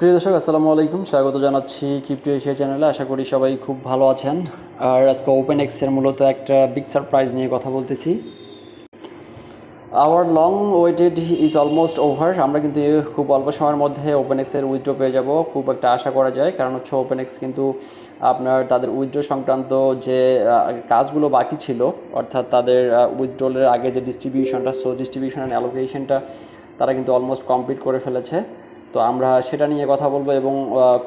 প্রিয় দর্শক, আসসালামু আলাইকুম। স্বাগত জানাচ্ছি ক্রিপ্টো এশিয়া চ্যানেলে আশা করি সবাই খুব ভালো আছেন। আর আজকে ওপেন এক্সের মূলত একটা বিগ সারপ্রাইজ নিয়ে কথা বলতেছি। Our long waited is almost over আমরা কিন্তু খুব অল্প সময়ের মধ্যে ওপেন এক্সের উইথড্র পেয়ে যাব। খুব একটা আশা করা যায়। কারণ হচ্ছে ওপেন এক্স কিন্তু আপনার তাদের উইথড্র সংক্রান্ত যে কাজগুলো বাকি ছিল, অর্থাৎ তাদের উইথড্রলের আগে যে ডিস্ট্রিবিউশনটা সো ডিস্ট্রিবিউশন অ্যান্ড অ্যালোকেশনটা তারা কিন্তু অলমোস্ট কমপ্লিট করে ফেলেছে। তো আমরা সেটা নিয়ে কথা বলব এবং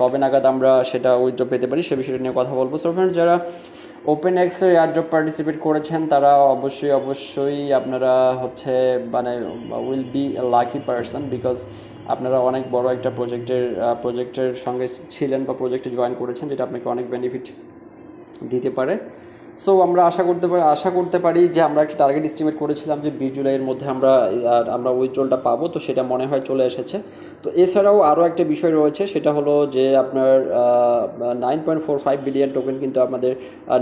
কবে নাগাদ আমরা সেটা উইথড্র পেতে পারি সে বিষয়টা নিয়ে কথা বলব। সো ফ্রেন্ডস যারা ওপেন এক্সের এয়ারড্রপ পার্টিসিপেট করেছেন, তারা অবশ্যই অবশ্যই আপনারা হচ্ছে মানে will be lucky person because আপনারা অনেক বড় একটা প্রজেক্টের প্রজেক্টের সঙ্গে ছিলেন বা প্রজেক্টে জয়েন করেছেন, যেটা আপনাকে অনেক বেনিফিট দিতে পারে। সো আমরা আশা করতে পারি আশা করতে পারি যে আমরা একটা টার্গেট এস্টিমেট করেছিলাম যে বিশ জুলাইয়ের মধ্যে আমরা আমরা উইথড্রলটা পাবো। তো সেটা মনে হয় চলে এসেছে। তো এছাড়াও আরও একটা বিষয় রয়েছে, সেটা হলো যে আপনার nine point four five billion token কিন্তু আমাদের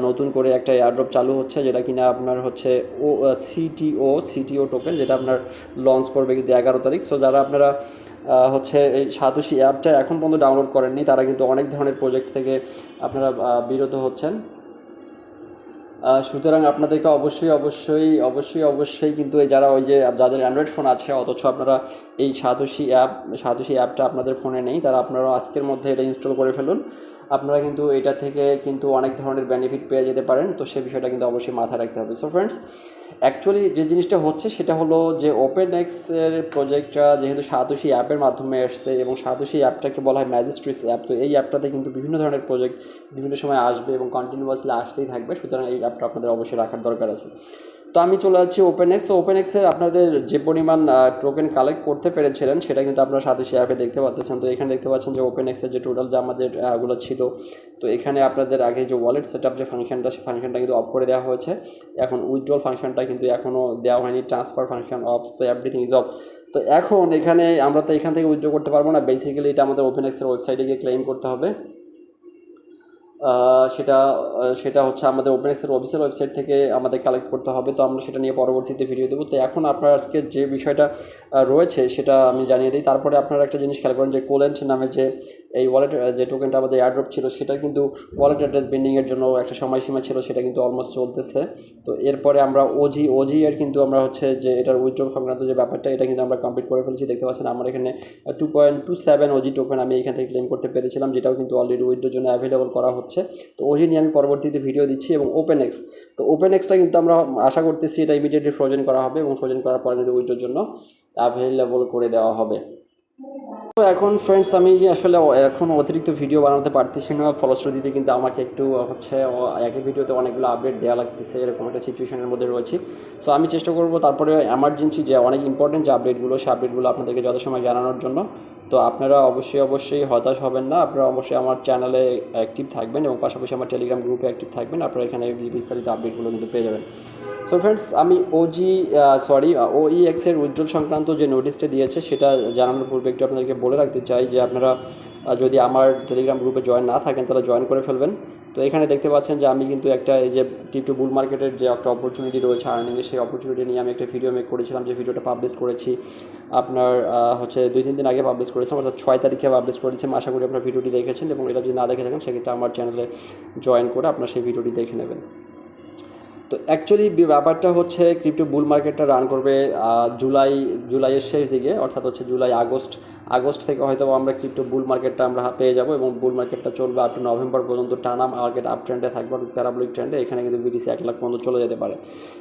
নতুন করে একটা এয়ারড্রপ চালু হচ্ছে, যেটা কিনা আপনার হচ্ছে ও সিটিও সিটিও টোকেন যেটা আপনার লঞ্চ করবে কিন্তু এগারো তারিখ। সো যারা আপনারা হচ্ছে এই সাতোশি অ্যাপটা এখন পর্যন্ত ডাউনলোড করেননি, তারা কিন্তু অনেক ধরনের প্রজেক্ট থেকে আপনারা বিরত হচ্ছেন। সুতরাং আপনাদেরকে অবশ্যই অবশ্যই অবশ্যই অবশ্যই কিন্তু এই যারা ওই যে যাদের অ্যান্ড্রয়েড ফোন আছে, অথচ আপনারা এই সাতোশি অ্যাপ সাতোশি অ্যাপটা আপনাদের ফোনে নেই, তারা আপনারা আজকের মধ্যে এটা ইনস্টল করে ফেলুন। আপনারা কিন্তু এটা থেকে কিন্তু অনেক ধরনের বেনিফিট পেয়ে যেতে পারেন, তো সে বিষয়টা কিন্তু অবশ্যই মাথায় রাখতে হবে। সো ফ্রেন্ডস অ্যাকচুয়ালি যে জিনিসটা হচ্ছে সেটা হলো যে ওপেন এক্সের প্রজেক্টটা যেহেতু সাতোশি অ্যাপের মাধ্যমে আসছে এবং সাতোশি অ্যাপটাকে বলা হয় ম্যাজিস্ট্রিস অ্যাপ তো এই অ্যাপটাতে কিন্তু বিভিন্ন ধরনের প্রজেক্ট বিভিন্ন সময় আসবে এবং কন্টিনিউয়াসলি আসতেই থাকবে। সুতরাং এই অ্যাপটা আপনাদের অবশ্যই রাখার দরকার আছে। তো আমি চলে যাচ্ছি ওপেন এক্স তো ওপেন এক্সের আপনাদের যে পরিমাণ টোকেন কালেক্ট করতে পেরেছিলেন, সেটা কিন্তু আপনারা সাথে অ্যাপে দেখতে পাচ্ছেন। তো এখানে দেখতে পাচ্ছেন যে ওপেন এক্সের যে টোটাল যে আমাদেরগুলো ছিল, তো এখানে আপনাদের আগে যে ওয়ালেট সেট যে ফাংশনটা সেই ফাংশনটা কিন্তু অফ করে দেওয়া হয়েছে। এখন উইথড্রল ফাংশনটা কিন্তু এখনও দেওয়া হয়নি ট্রান্সফার ফাংশন অফ তো এভরিথিং ইজ অফ তো এখন এখানে আমরা তো এখান থেকে উইথড্র করতে পারব না। বেসিক্যালি এটা আমাদের ওপেন এক্সের ওয়েবসাইটে গিয়ে ক্লেম করতে হবে। সেটা সেটা হচ্ছে আমাদের ওপেন এক্সের ওয়েবসাইট থেকে আমাদের কালেক্ট করতে হবে। তো আমরা সেটা নিয়ে পরবর্তীতে ভিডিও দেবো। তো এখন আপনার আজকে যে বিষয়টা রয়েছে, সেটা আমি জানিয়ে দিই। তারপরে আপনারা একটা জিনিস খেয়াল করেন যে কোলেন্ট নামে যে এই ওয়ালেট যে টোকেনটা আমাদের এয়ারড্রপ ছিল, সেটা কিন্তু ওয়ালেট অ্যাড্রেস বেন্ডিংয়ের জন্য একটা সময়সীমা ছিল, সেটা কিন্তু অলমোস্ট চলতেছে। তো এরপরে আমরা ওজি ওজি এর কিন্তু আমরা হচ্ছে যে এটার উইথড্র সংক্রান্ত যে ব্যাপারটা, এটা কিন্তু আমরা কমপ্লিট করে ফেলেছি। দেখতে পাচ্ছেন আমার এখানে two point two seven OG token আমি এখান থেকে ক্লেম করতে পেরেছিলাম, যেটাও কিন্তু অলরেডি উইথড্রোর জন্য অ্যাভেলেবল করা হচ্ছে। তো ওজি নিয়ে আমি পরবর্তীতে ভিডিও দিচ্ছি এবং ওপেন এক্স তো ওপেন এক্সটা কিন্তু আমরা আশা করতেছি এটা ইমিডিয়েটলি ফ্রোজেন করা হবে এবং ফ্রোজেন করার পরে কিন্তু উইথড্রোর জন্য অ্যাভেলেবল করে দেওয়া হবে। তো এখন ফ্রেন্ডস আমি আসলে এখন অতিরিক্ত ভিডিও বানাতে পারতেছি না। ফলশ্রুতিতে কিন্তু আমাকে একটু হচ্ছে একই ভিডিওতে অনেকগুলো আপডেট দেওয়া লাগতেছে, এরকম একটা সিচুয়েশনের মধ্যে রয়েছি। সো আমি চেষ্টা করব তারপরে এমার্জেন্সি যে অনেক ইম্পর্টেন্ট যে আপডেটগুলো সে আপডেটগুলো আপনাদেরকে যথাসময় জানানোর জন্য। তো আপনারা অবশ্যই অবশ্যই হতাশ হবেন না। আপনারা অবশ্যই আমার চ্যানেলে অ্যাক্টিভ থাকবেন এবং পাশাপাশি আমার টেলিগ্রাম গ্রুপে অ্যাক্টিভ থাকবেন। আপনারা এখানে বিস্তারিত আপডেটগুলো কিন্তু পেয়ে যাবেন। সো ফ্রেন্ডস আমি ওজি সরি ওই এক্সের উজ্জ্বল সংক্রান্ত যে নোটিশটা দিয়েছে, সেটা জানানোর পূর্বে একটু আপনাদেরকে বলে রাখতে চাই যে আপনারা যদি আমার টেলিগ্রাম গ্রুপে জয়েন না থাকেন, তাহলে জয়েন করে ফেলবেন। তো এখানে দেখতে পাচ্ছেন যে আমি কিন্তু একটা এই যে টিপটু বুল মার্কেটের যে একটা অপরচুনিটি রয়েছে আর্নিংয়ে সেই অপরচুনিটি নিয়ে আমি একটা ভিডিও মেক করেছিলাম, যে ভিডিওটা পাবলিশ করেছি। আপনার হচ্ছে দুই তিন দিন আগে পাবলিশ করেছিলাম, অর্থাৎ ছয় তারিখে পাবলিশ করেছিলাম। আশা করি আপনার ভিডিওটি দেখেছেন এবং এটা যদি না দেখে থাকেন, সেক্ষেত্রে আমার চ্যানেলে জয়েন করে আপনার সেই ভিডিওটি দেখে নেবেন। তো অ্যাকচুয়ালি ব্যাপারটা হচ্ছে ক্রিপ্টো বুল মার্কেটটা রান করবে জুলাই, জুলাইয়ের শেষ দিকে, অর্থাৎ হচ্ছে জুলাই, আগস্ট আগস্ট থেকে হয়তো আমরা ক্রিপ্টো বুল মার্কেটটা আমরা পেয়ে যাব এবং বুল মার্কেটটা চলবে আপ টু নভেম্বর পর্যন্ত। টানা মার্কেট আপ ট্রেন্ডে থাকবে প্যারাবলিক ট্রেন্ডে এখানে কিন্তু বিটিসি এক লাখ পর্যন্ত চলে যেতে পারে।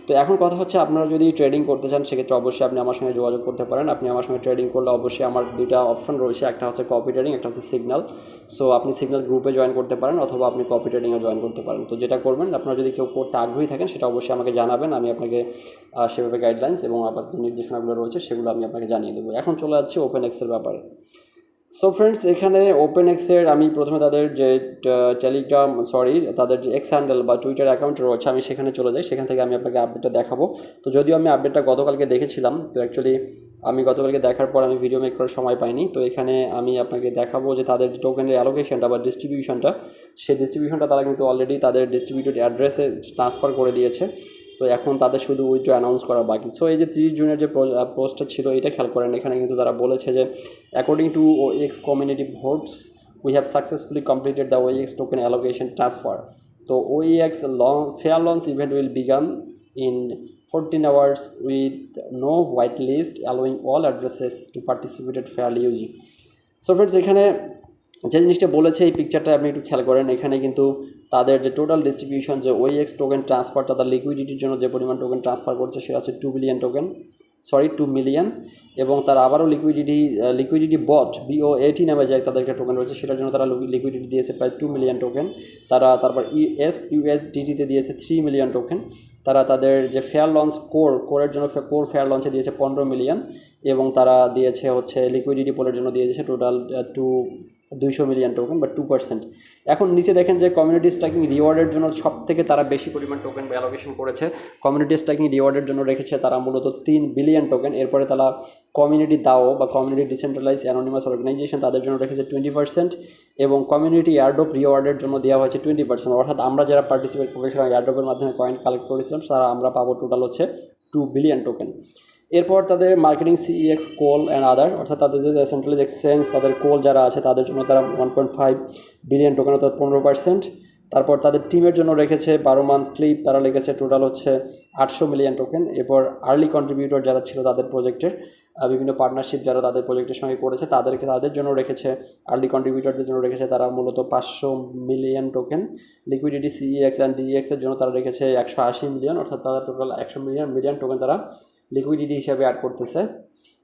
তো এখন কথা হচ্ছে আপনারা যদি ট্রেডিং করতে চান, সেক্ষেত্রে অবশ্যই আপনি আমার সঙ্গে যোগাযোগ করতে পারেন। আপনি আমার সঙ্গে ট্রেডিং করলে অবশ্যই আমার দুইটা অপশন রয়েছে। একটা হচ্ছে কপি ট্রেডিং একটা হচ্ছে সিগনাল সো আপনি সিগনাল গ্রুপে জয়েন করতে পারেন অথবা আপনি কপি ট্রেডিংয়ে জয়েন করতে পারেন। তো যেটা করবেন, আপনারা যদি কেউ করতে আগ্রহী থাকেন, সেটা অবশ্যই আমাকে জানাবেন। আমি আপনাকে সেভাবে গাইডলাইন্স এবং আবার যে নির্দেশনাগুলো রয়েছে, সেগুলো আমি আপনাকে জানিয়ে দেবো। এখন চলে যাচ্ছি ওপেন এক্সের ব্যাপারে। সো ফ্রেন্ডস এখানে ওপেন এক্সের আমি প্রথমে তাদের যে টেলিগ্রাম সরি তাদের যে এক্স হ্যান্ডেল বা টুইটার অ্যাকাউন্ট রয়েছে, আমি সেখানে চলে যাই। সেখান থেকে আমি আপনাকে আপডেটটা দেখাবো। তো যদিও আমি আপডেটটা গতকালকে দেখেছিলাম, তো অ্যাকচুয়ালি আমি গতকালকে দেখার পর আমি ভিডিও মেক করার সময় পাইনি। তো এখানে আমি আপনাকে দেখাবো যে তাদের টোকেনের অ্যালোকেশনটা বা ডিস্ট্রিবিউশনটা সেই ডিস্ট্রিবিউশনটা তারা কিন্তু অলরেডি তাদের ডিস্ট্রিবিউটেড অ্যাড্রেসে ট্রান্সফার করে দিয়েছে। তো এখন তাদের শুধু উইথড্র অ্যানাউন্স করা বাকি। সো এই যে তিরিশ জুনের যে পোস্টটা ছিল, এটা খেয়াল করেন, এখানে কিন্তু তারা বলেছে যে according to O X community votes we have successfully completed the ওই এক্স টোকেন অ্যালোকেশন ট্রান্সফার তো ওই X long fair launch event will begin in 14 hours with no whitelist, allowing all addresses to participate fairly using so friends এখানে যে জিনিসটা বলেছে, এই পিকচারটা আপনি একটু খেয়াল করেন, এখানে কিন্তু তাদের যে টোটাল ডিস্ট্রিবিউশন যে ওই এক্স টোকেন ট্রান্সফার তাদের লিকুইডিটির জন্য যে পরিমাণ টোকেন ট্রান্সফার করছে সেটা হচ্ছে two billion token sorry two million এবং তারা আবারও liquidity liquidity bot BO eighty নামে যে তাদের একটা টোকেন রয়েছে, সেটার জন্য তারা লিকুইডিটি দিয়েছে প্রায় টু মিলিয়ন টোকেন তারা তারপর ইএস ইউএসডিটিতে দিয়েছে থ্রি মিলিয়ন টোকেন তারা তাদের যে ফেয়ার লঞ্চ কোর কোরের জন্য কোর ফেয়ার লঞ্চে দিয়েছে পনেরো মিলিয়ন এবং তারা দিয়েছে হচ্ছে লিকুইডিটি পোলের জন্য দিয়েছে টোটাল টু দুইশো মিলিয়ন টোকেন বা টু পার্সেন্ট এখন নিচে দেখেন যে কমিউনিটি স্ট্রাইকিং রিওয়ার্ডের জন্য সব থেকে তারা বেশি পরিমাণ টোকেন অ্যালোকেশন করেছে। কমিউনিটি স্ট্রাইকিং রিওয়ার্ডের জন্য রেখেছে তারা মূলত তিন বিলিয়ন টোকেন এরপরে তারা কমিউনিটি দাও বা কমিউনিটি ডিসেন্ট্রালাইজ অ্যানোনিমাস অর্গানাইজেশন তাদের জন্য রেখেছে টোয়েন্টি পার্সেন্ট এবং কমিউনিটি এয়ারড্রপ রিওয়ার্ডের জন্য দেওয়া হয়েছে টোয়েন্টি পার্সেন্ট অর্থাৎ আমরা যারা পার্টিসিপেট করেছিলাম এয়ারড্রপের মাধ্যমে কয়েন কালেক্ট করেছিলাম, তারা আমরা পাবো টোটাল হচ্ছে টু বিলিয়ন টোকেন এরপর তাদের মার্কেটিং সিইএক্স কোল অ্যান্ড আদার অর্থাৎ তাদের যে সেন্ট্রালাইজ এক্সচেঞ্জ তাদের কোল যারা আছে, তাদের জন্য তারা one point five billion token অর্থাৎ পনেরো পার্সেন্ট তারপর তাদের টিমের জন্য রেখেছে বারো মান্থ ক্লিপ তারা রেখেছে টোটাল হচ্ছে আটশো মিলিয়ন টোকেন এরপর আর্লি কন্ট্রিবিউটর যারা ছিল তাদের প্রজেক্টের বিভিন্ন পার্টনারশিপ যারা তাদের প্রজেক্টের সঙ্গে করেছে তাদেরকে, তাদের জন্য রেখেছে আর্লি কন্ট্রিবিউটরদের জন্য রেখেছে তারা মূলত পাঁচশো million token liquidity CEX and ডিএক্সের জন্য তারা রেখেছে একশো আশি মিলিয়ন অর্থাৎ তারা টোটাল একশো মিলিয়ন মিলিয়ন টোকেন তারা লিকুইডিটি হিসাবে অ্যাড করতেছে।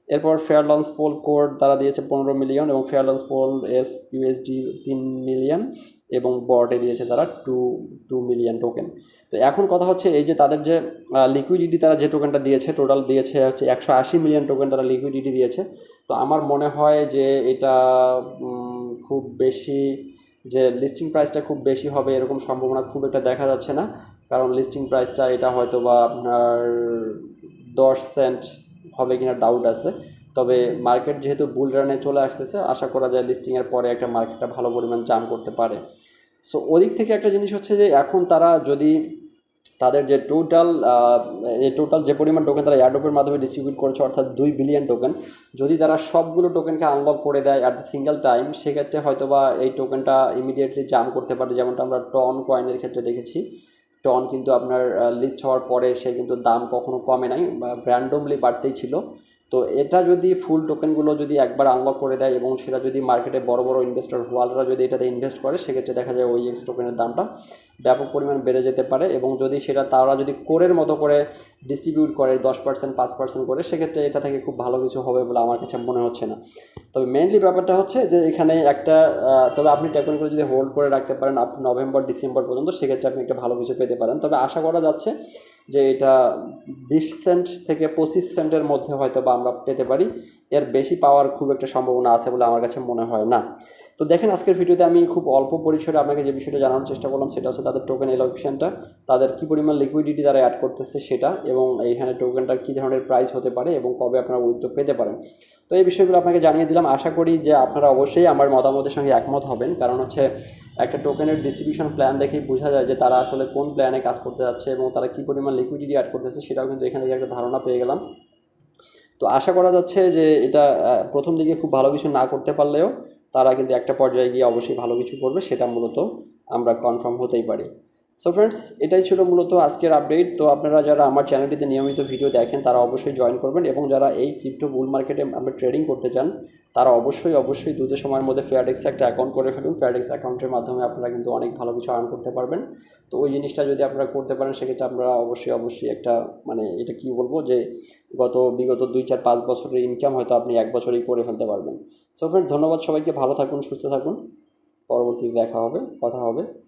এরপর ফেয়ার লঞ্চ পোল কোড তারা দিয়েছে পনেরো মিলিয়ন এবং fair launch pool S USD তিন মিলিয়ন এবং বটে দিয়েছে তারা টু টু মিলিয়ন টোকেন তো এখন কথা হচ্ছে এই যে তাদের যে লিকুইডিটি তারা যে টোকেনটা দিয়েছে টোটাল দিয়েছে হচ্ছে একশো আশি মিলিয়ন টোকেন তারা লিকুইডিটি দিয়েছে। তো আমার মনে হয় যে এটা খুব বেশি, যে লিস্টিং প্রাইসটা খুব বেশি হবে এরকম সম্ভাবনা খুব একটা দেখা যাচ্ছে না। কারণ লিস্টিং প্রাইসটা এটা হয়তো বা আপনার দশ সেন্ট হবে কিনা ডাউট আছে। তবে মার্কেট যেহেতু বুল রানে চলে আসতেছে, আশা করা যায় লিস্টিংয়ের পরে একটা মার্কেটটা ভালো পরিমাণ জাম করতে পারে। সো ওদিক থেকে একটা জিনিস হচ্ছে যে, এখন তারা যদি তাদের যে টোটাল এই টোটাল যে পরিমাণ টোকেন তারা এয়ারডোপের মাধ্যমে ডিস্ট্রিবিউট করেছে, অর্থাৎ দুই বিলিয়ন টোকেন যদি তারা সবগুলো টোকেনকে আনলক করে দেয় অ্যাট দ্য সিঙ্গেল টাইম সেক্ষেত্রে হয়তো বা এই টোকেনটা ইমিডিয়েটলি জাম করতে পারে, যেমনটা আমরা টন কয়েনের ক্ষেত্রে দেখেছি। টন কিন্তু আপনার লিস্ট হওয়ার পরে সে কিন্তু দাম কখনো কমে নাই, বা র্যান্ডমলি বাড়তেই ছিল। তো এটা যদি ফুল টোকেনগুলো যদি একবার আনলক করে দেয় এবং সেটা যদি মার্কেটে বড় বড় ইনভেস্টর ওয়ালরা যদি এটাতে ইনভেস্ট করে, সেক্ষেত্রে দেখা যায় ওই এক্স টোকেনের দামটা ব্যাপক পরিমাণ বেড়ে যেতে পারে এবং যদি সেটা তারা যদি কোরের মতো করে ডিস্ট্রিবিউট করে, দশ পার্সেন্ট পাঁচ পার্সেন্ট করে, সেক্ষেত্রে এটা থেকে খুব ভালো কিছু হবে বলে আমার কাছে মনে হচ্ছে না। তবে মেনলি ব্যাপারটা হচ্ছে যে এখানে একটা তবে আপনি টোকেনগুলো যদি হোল্ড করে রাখতে পারেন আপনি নভেম্বর, ডিসেম্বর পর্যন্ত, সেক্ষেত্রে আপনি একটা ভালো কিছু পেতে পারেন। তবে আশা করা যাচ্ছে যে এটা বিশ সেন্ট থেকে পঁচিশ সেন্টের মধ্যে হয়তো বা আমরা পেতে পারি। এর বেশি পাওয়ার খুব একটা সম্ভাবনা আছে বলে আমার কাছে মনে হয় না। তো দেখেন, আজকের ভিডিওতে আমি খুব অল্প পরিসরে আপনাকে যে বিষয়টা জানানোর চেষ্টা করলাম, সেটা হচ্ছে তাদের টোকেন এলোকেশনটা তাদের কী পরিমাণ লিকুইডিটি তারা অ্যাড করতেছে সেটা, এবং এইখানে টোকেনটার কী ধরনের প্রাইস হতে পারে এবং কবে আপনারা উদ্যোগ পেতে পারেন। তো এই বিষয়গুলো আপনাকে জানিয়ে দিলাম। আশা করি যে আপনারা অবশ্যই আমার মতামতের সঙ্গে একমত হবেন। কারণ হচ্ছে একটা টোকেনের ডিস্ট্রিবিউশন প্ল্যান দেখেই বোঝা যায় যে তারা আসলে কোন প্ল্যানে কাজ করতে যাচ্ছে এবং তারা কী পরিমাণ লিকুইডিটি অ্যাড করতেছে, সেটাও কিন্তু এখান থেকে একটা ধারণা পেয়ে গেলাম। তো আশা করা যাচ্ছে যে এটা প্রথম দিকে খুব ভালো কিছু না করতে পারলেও তারা কিন্তু একটা পর্যায়ে গিয়ে অবশ্যই ভালো কিছু করবে, সেটা মূলত আমরা কনফার্ম হতেই পারি। সো ফ্রেন্ডস এটাই ছিল মূলত আজকের আপডেট তো আপনারা যারা আমার চ্যানেলটিতে নিয়মিত ভিডিও দেখেন, তারা অবশ্যই জয়েন করবেন এবং যারা এই ক্রিপ্টো বুল মার্কেটে আমরা ট্রেডিং করতে চান, তারা অবশ্যই অবশ্যই দ্রুত সময়ের মধ্যে ফেয়ারডেক্সে একটা অ্যাকাউন্ট করে ফেলুন। ফেয়ারডেক্স অ্যাকাউন্টের মাধ্যমে আপনারা কিন্তু অনেক ভালো কিছু আর্ন করতে পারবেন। তো ওই জিনিসটা যদি আপনারা করতে পারেন, সেক্ষেত্রে আমরা অবশ্যই অবশ্যই একটা মানে এটা কি বলব যে গত, বিগত দুই, চার, পাঁচ বছরের ইনকাম হয়তো আপনি এক বছরেই করে ফেলতে পারবেন। সো ফ্রেন্ডস ধন্যবাদ সবাইকে। ভালো থাকুন, সুস্থ থাকুন। পরবর্তীতে দেখা হবে, কথা হবে।